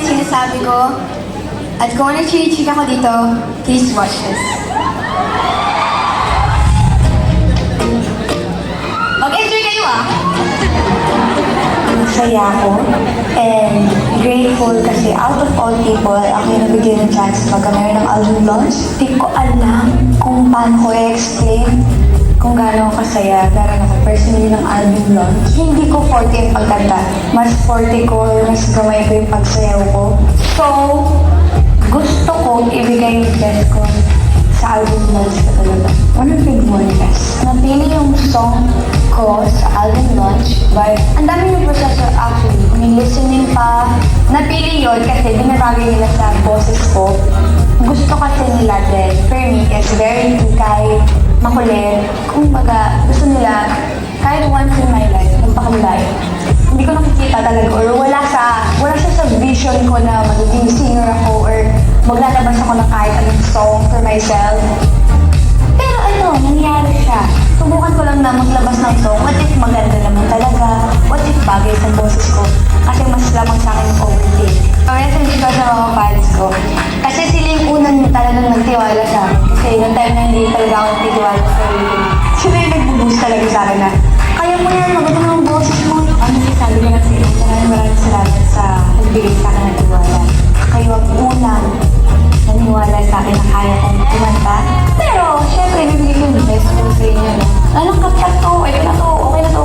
yung sinasabi ko at kung ano yung chinichika ko dito, please watch this. Mag-enjoy kayo ah! Masaya ako and grateful kasi out of all people, ako yung nabigyan ng chance magkamera ng album launch. Di ko alam kung paano ko i-explain kung gaano ako kasaya, gaano ako personally ng album launch. Hindi ko forte yung pagkanta. Mas forte ko, mas gamay ko yung pagsayaw ko. So, gusto ko ibigay yung best ko sa album launch ko talaga. One of the yes. Napili yung song ko sa album launch but ang dami yung proseso actually. May listening pa. Napili yun kasi binabagay nila sa boses ko. Gusto kasi nila din, for me, is very hikay, makulit. Kung baga, gusto nila, kahit once in my life, magpakamulay. Hindi ko nakikita talaga or wala sa, wala siya sa vision ko na magiging singer ako or maglalabas ako ng kahit anong song for myself. Pero ano, nangyari siya. Subukan ko lang na maglabas ng song. What if maganda naman talaga? What if bagay sa boses ko? Kasi mas lamang sa akin yung. Yung time na hindi talaga ako nagtiwala sa sarili ko. Yung nag-boost talaga sa akin na, kaya mo yan, maganda ng boses mo. Ano yung sabi ko na sa iyo? Maraming maraming salamat sa nagbigay sa akin ng tiwala. Kayo ang unang naniwala sa akin na kaya kong kumanta. Pero, syempre, bibigay ko yung best ko sa inyo. Anong kapat to? Ayun na to. Okay na to.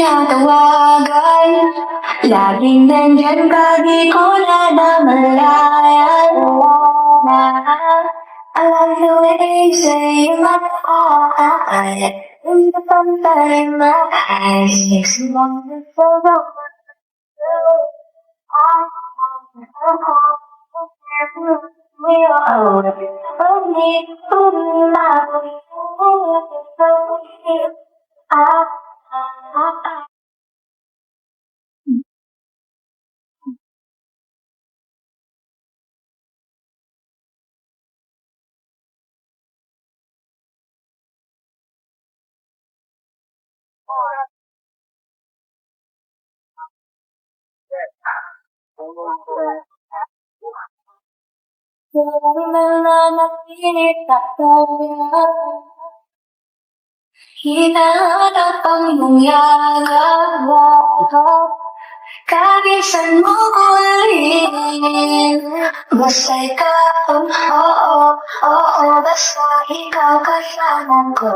Tinatawagan Laging nandyan ka, di ko na namalayan. I love the way you say you might In the thunder in my eyes Makes me wonderful Nananatilit ako Hinahanap ang iyong yagawa Kagisan mo rin Basta ikaw, oo, oo Basta ikaw kasama ko.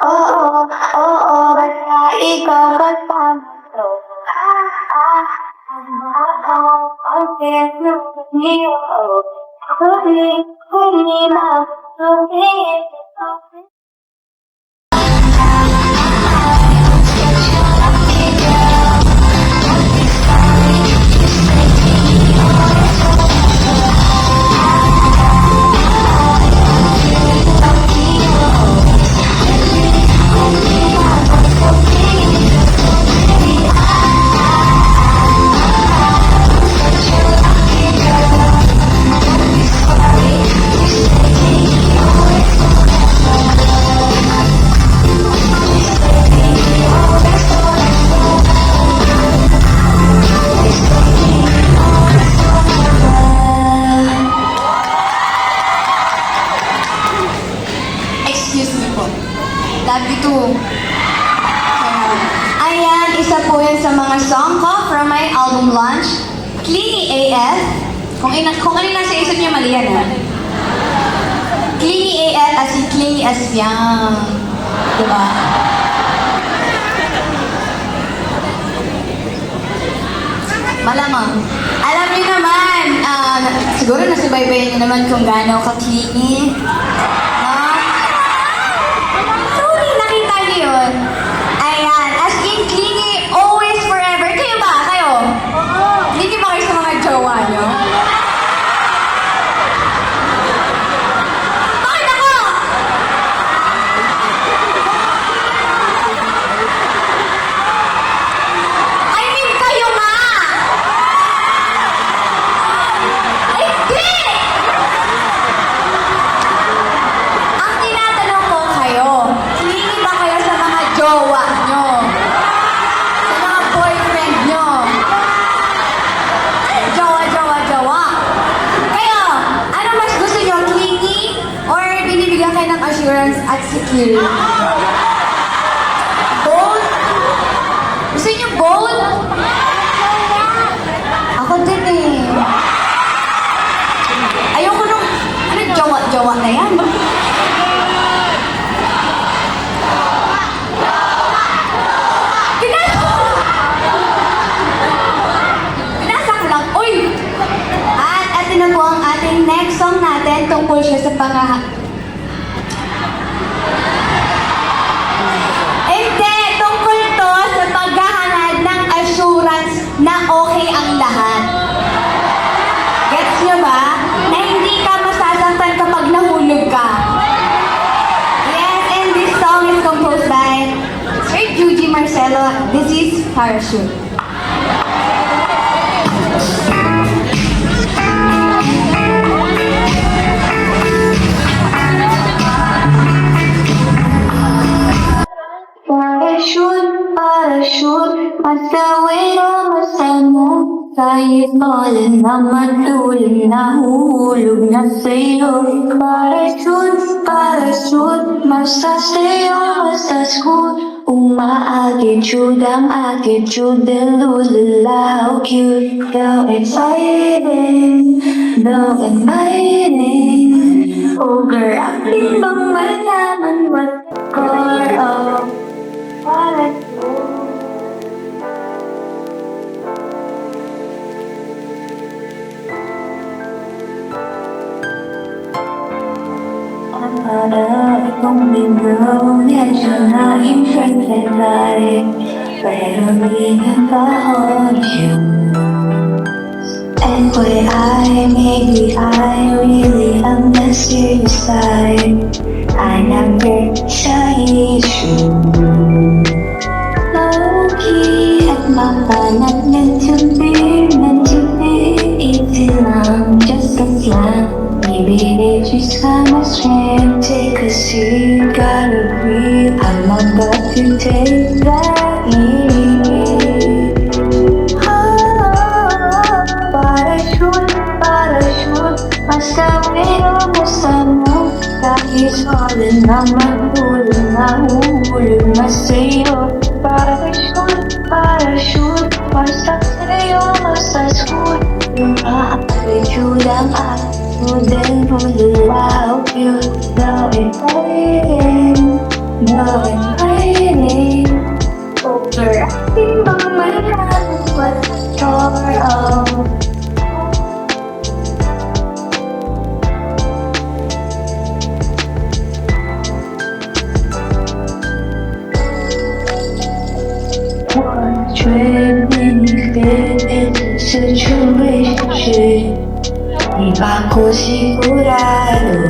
Oo, oo, basta ikaw kasama ah, okay, Love you too. Ayan, isa po yan sa mga song ko from my album launch. Clingy AF. Kung, ina kung ano nasa isip niyo, mali yan ha. Clingy AF as in clingy as young. Diba? Malamang. Alam niyo naman, ah, siguro nasubaybayan niyo naman kung gaano ka-clingy. Ha? Sorry na eh. Boat? Gusto niyo boat? Ako din eh. Ayoko nung, ano, jawa-jawa na yan. Pinasa Pinasa ko lang. Uy! At ito na po ang ating next song tungkol siya sa pangha... Hindi! Tungkol to sa paghahangad ng assurance na okay ang lahat. Gets nyo ba? Na hindi ka masasaktan kapag nahulog ka. Yes, and this song is composed by Sir Juji Marcelo. This is. Parachute, Kahit fallen na matulog, nahuhulog na sa'yo Parachute, parachute, masasayo, masashoot Uma-attitude ang attitude, lulula, how cute. Though exciting, though inviting Overacting bang malaman what core of không nhìn đâu nghe chờ ai hiếm xanh về lại vẻ hương đi em phá hôn. Chừng em quay ai maybe I really am the suicide I am the shy khi anh mặc và nặng nên chưa biết nên chưa ít thì làm just as like Maybe they just got my strength Take a seat, gotta breathe I'm about to take that lead Ah, Parachute, parachute Masawin o masamo Kahit fallen na matulog Nahuhulog na sa'yo Parachute, parachute Masasayo, masashoot Yung aattitude ang attitude And hululaw you Now it's fighting Now it's fighting Overacting bang malaman What the core of One trip benefit is a situationship Di sigurado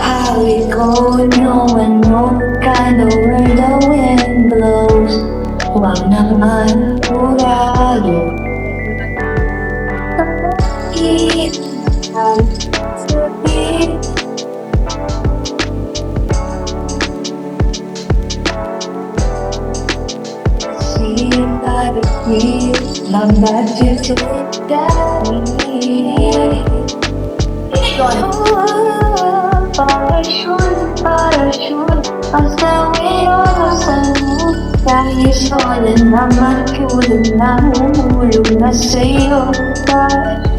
How it go, no one knows Kinda where the wind blows Huwag naman purado Iiwan sa bit See by the breeze, love that you took daddy. Parachute, parachute, asawin o masamot Kahit fallen na matulog na humulog na sa'yo Parachute,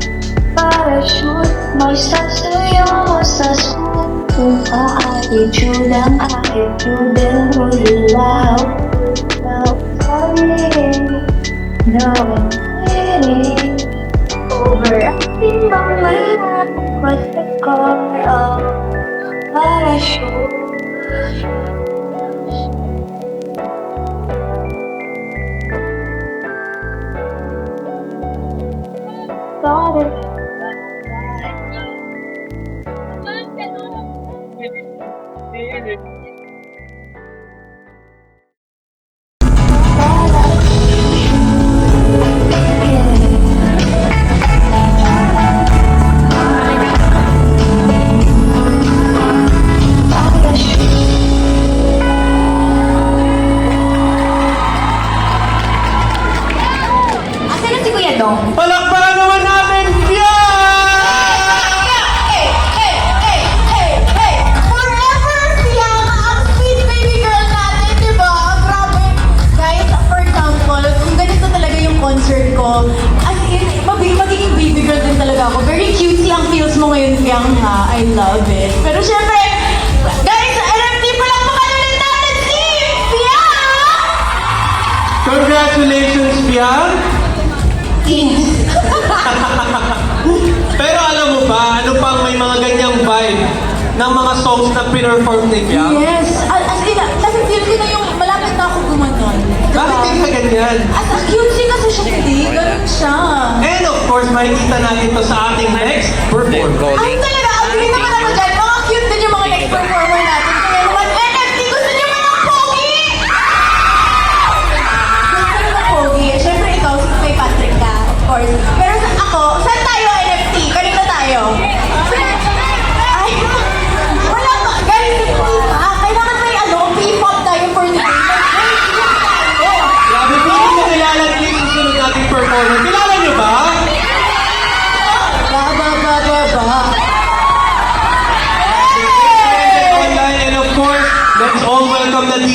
parachute, magsasayo sa swoon Kung ka-attitude no waiting Overacting bang malaman What's the core of parachute? Got it. don't. Hello. Na pinerform ni Biang? Yes. As, as in, kasi feel ko na yung malapit na ako gumanon. Bakit hindi ka ganyan? As a cutesy kasi siya, hindi. Ganun siya. And of course, makikita natin to sa ating next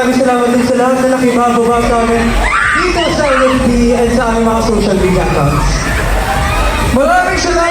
maraming salamat din sa lahat na nakibababa sa amin dito sa NFT and sa aming mga social media accounts. Maraming salamat